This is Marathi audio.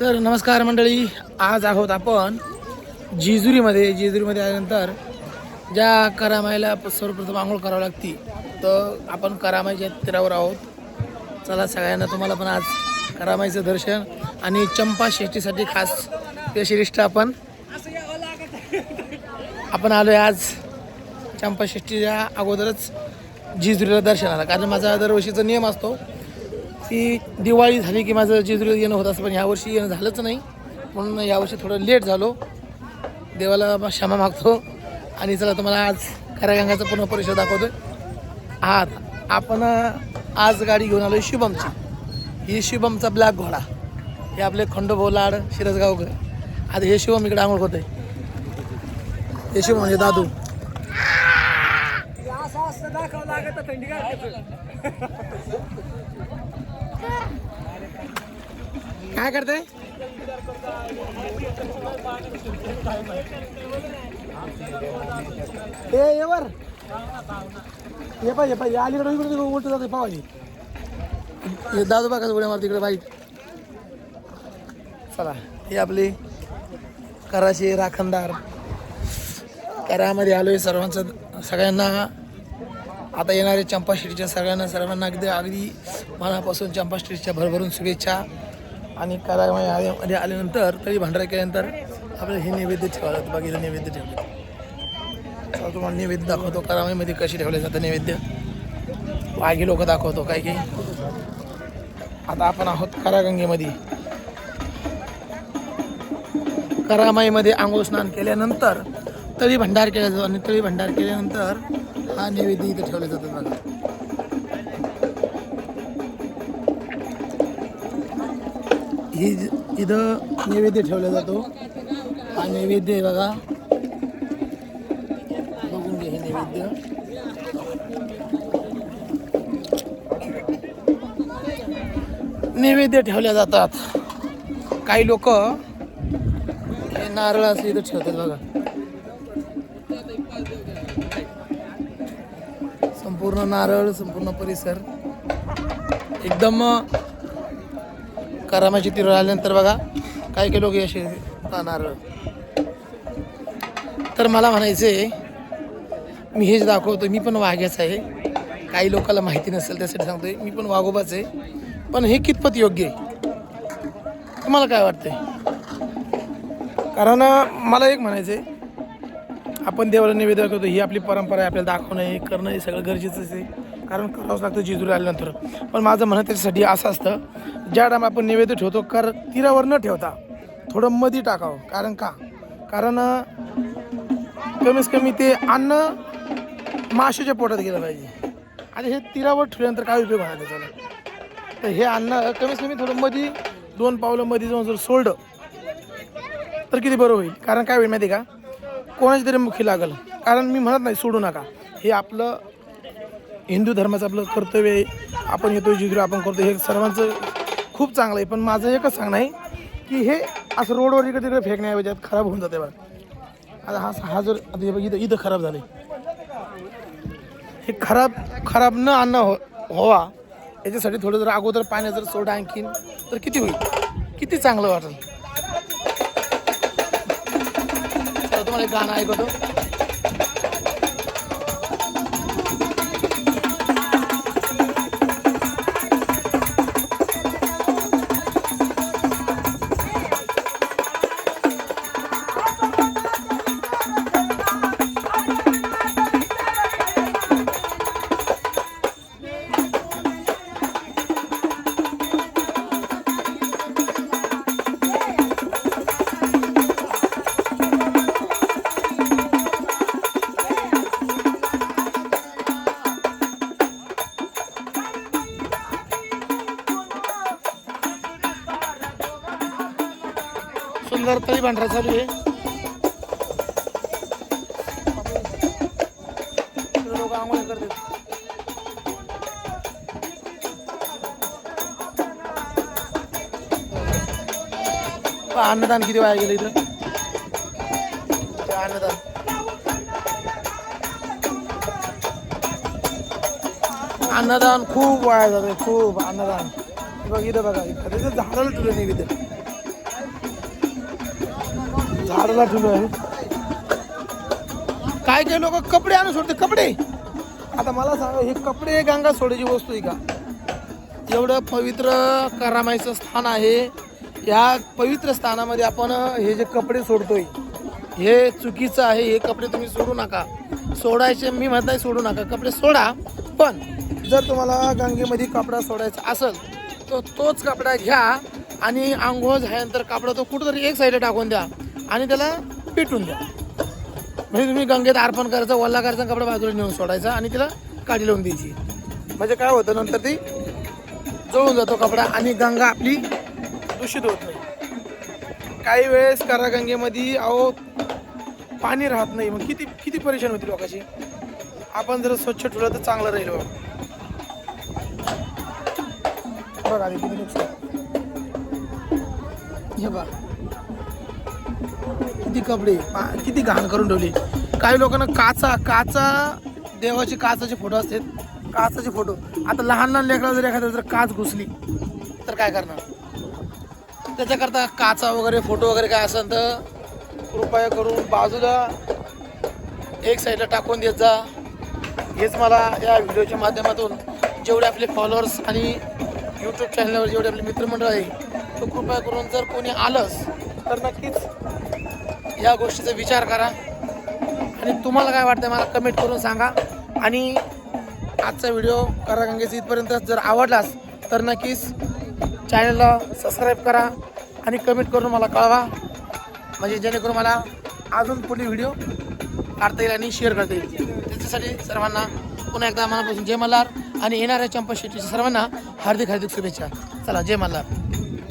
तर नमस्कार मंडळी आज आहोत आपण जेजुरीमध्ये. जेजुरीमध्ये आल्यानंतर ज्या करामाईला सर्वप्रथम आंघोळ करावं लागते तर आपण करामाईच्या तीरावर आहोत. चला सगळ्यांना तुम्हाला पण आज करामाईचं दर्शन आणि चंपा शेष्टीसाठी खास स्पेशलिस्ट आपण. आपण आलो आहे आज चंपा षष्टीच्या अगोदरच जेजुरीला दर्शनाला. कारण माझा दरवर्षीचा नियम असतो की दिवाळी झाली की माझं जेजुरीला येणं होत असं पण यावर्षी येणं झालंच नाही. म्हणून यावर्षी थोडं लेट झालो. देवाला मग क्षमा मागतो. आणि चला तुम्हाला आज करागंगाचा पूर्ण परिसर दाखवतोय. आज आपण आज गाडी घेऊन आलो शुभमची. ही शुभमचा ब्लॅक घोडा. हे आपले खंडोभाऊ लाड शिरसगावकर. आता हे शुभम इकडे आंघोळ होते हे शुभम म्हणजे दादू. असं लागत थंडी काय करते? ए ये वर. ये पाहिजे पाहिजे अलीकडे इकडे उलट जाते पावाजी हे. दादू बघा उड्या मारते इकडे बाईक चला ही आपली कराशी राखणदार. करामध्ये आलोय सर्वांचं सगळ्यांना. आता येणाऱ्या चंपा स्ट्रीटच्या सगळ्यांना सर्वांना अगदी अगदी मनापासून चंपा स्ट्रीटच्या भरभरून शुभेच्छा. आणि करामध्ये आल्यामध्ये आल्यानंतर तरी भांडारा केल्यानंतर आपल्याला हे नैवेद्य ठेवायला लागतं नैवेद्य ठेवलं चला तुम्हाला नैवेद्य दाखवतो. करामाईमध्ये कशी ठेवले जातं नैवेद्य? वाघी लोक दाखवतो काय काही आता आपण आहोत करागंगेमध्ये. करामाईमध्ये आंघोळ स्नान केल्यानंतर तळी भंडार केला जातो आणि तळी भंडार केल्यानंतर हा नैवेद्य इथे ठेवले जातो बघा. ही इथं नैवेद्य ठेवला जातो. हा नैवेद्य आहे बघा. बघून घे हे नैवेद्य. नैवेद्य ठेवल्या जातात. काही लोक हे नारळ असले इथं ठेवतात बघा. संपूर्ण नारळ संपूर्ण परिसर. एकदम करामाची तीर आल्यानंतर बघा काही काही लोक असे नारळ. तर मला म्हणायचे मी हेच दाखवतो मी पण वाघ्याच आहे. काही लोकांना माहिती नसेल त्यासाठी सांगतोय मी पण वाघोबाच आहे. पण हे कितपत योग्य आहे? तुम्हाला काय वाटतंय? कारण मला एक म्हणायचं आहे आपण देवाला निवेदन करतो ही आपली परंपरा आहे आपल्याला दाखवणं हे करणं हे सगळं गरजेचंच आहे. कारण करावंच लागतं जेजुरी आल्यानंतर. पण माझं म्हणणं त्याच्यासाठी असं असतं ज्या टायमा आपण निवेदन ठेवतो कर तीरावर न ठेवता थोडं मधी टाकावं. कारण का? कारण कमीत कमी ते अन्न माशाच्या पोटात गेलं पाहिजे. आणि हे तीरावर ठेवल्यानंतर काय उपयोग होणार त्याच्याला? तर हे अन्न कमीत कमी थोडं मधी दोन पावलं मध्ये जाऊन जर सोडलं तर किती बरं होईल? कारण काय होईल माहिती आहे का? कोणाची तरी मुखी लागल. कारण मी म्हणत नाही सोडू नका. हे आपलं हिंदू धर्माचं आपलं कर्तव्य आहे. आपण येतो जिजू आपण करतो हे सर्वांचं खूप चांगलं आहे. पण माझं एकच सांगणं आहे की हे असं रोडवर इकडे तिकडे फेकण्याऐवजी खराब होऊन जाते बघा. आता हा हा जर आता इथं इथं खराब झालं हे खराब खराब न आणणं हो व्हावा. याच्यासाठी थोडं जर अगोदर पाण्यात जर सोडा आणखीन तर किती होईल? किती चांगलं वाटेल? तर तुम्हाला एक गाणं सुंदर तळी भांडरा चालू आहे. लोक आंघोळ करतात. अन्नदान किती वाया गेलं इथं. अन्नदान. अन्नदान खूप वाया जाते खूप अन्नदान. बघ इथं बघा इथं. तिथं झाडाला ठेवलं झाडाला ठेवलं आहे काय काय लोक कपडे आणून सोडते कपडे. आता मला सांगा हे कपडे गंगा सोडायची वस्तू आहे का? एवढं पवित्र करामाईचं स्थान आहे. या पवित्र स्थानामध्ये आपण हे जे कपडे सोडतोय हे चुकीचं आहे हे कपडे तुम्ही सोडू नका. सोडायचे मी म्हणत नाही सोडू नका कपडे सोडा. पण जर तुम्हाला गंगेमध्ये कपडा सोडायचा असेल तर तोच कपडा घ्या आणि आंघोळ झाल्यानंतर कपडा तो कुठंतरी एक साईडला टाकून द्या. आणि त्याला पेटून द्या. म्हणजे तुम्ही गंगेत अर्पण करायचं वल्ला करायचा कपडा बाजूला नेऊन सोडायचा आणि तिला काढी लावून द्यायची. म्हणजे काय होतं नंतर ती जळून जातो कपडा आणि गंगा आपली दूषित होत नाही. काही वेळेस करा गंगेमध्ये अहो पाणी राहत नाही. मग किती किती परेशान होती लोकांची? आपण जर स्वच्छ ठेवलं तर चांगलं राहील बघा. बघा किती नुकसान हे बघा. किती कपडे किती घाण करून ठेवली. काही लोकांना काचा काचा देवाचे काचाचे फोटो असतात. काचाचे फोटो. आता लहान लहान लेकरा जर एखाद्या जर काच घुसली तर काय करणार? त्याच्याकरता काचा वगैरे फोटो वगैरे काय असेल तर कृपया करून बाजूला एक साईडला टाकून देत जा. हेच मला या व्हिडिओच्या माध्यमातून जेवढे आपले फॉलोअर्स आणि यूट्यूब चॅनलवर जेवढे आपले मित्रमंडळ आहे तो कृपया करून जर कोणी आलंच तर नक्कीच या गोष्टीचा विचार करा. आणि तुम्हाला काय वाटतं मला कमेंट करून सांगा. आणि आजचा व्हिडिओ करा गंगेचा इथपर्यंत जर आवडलास तर नक्कीच चॅनलला सबस्क्राईब करा आणि कमेंट करून मला कळवा. म्हणजे जेणेकरून मला अजून पुढे व्हिडिओ काढता येईल आणि शेअर करता येईल. त्याच्यासाठी सर्वांना पुन्हा एकदा मनापासून जय मल्हार. आणि येणाऱ्या चंपा शेट्टीच्या सर्वांना हार्दिक हार्दिक शुभेच्छा. चला जय मल्हार.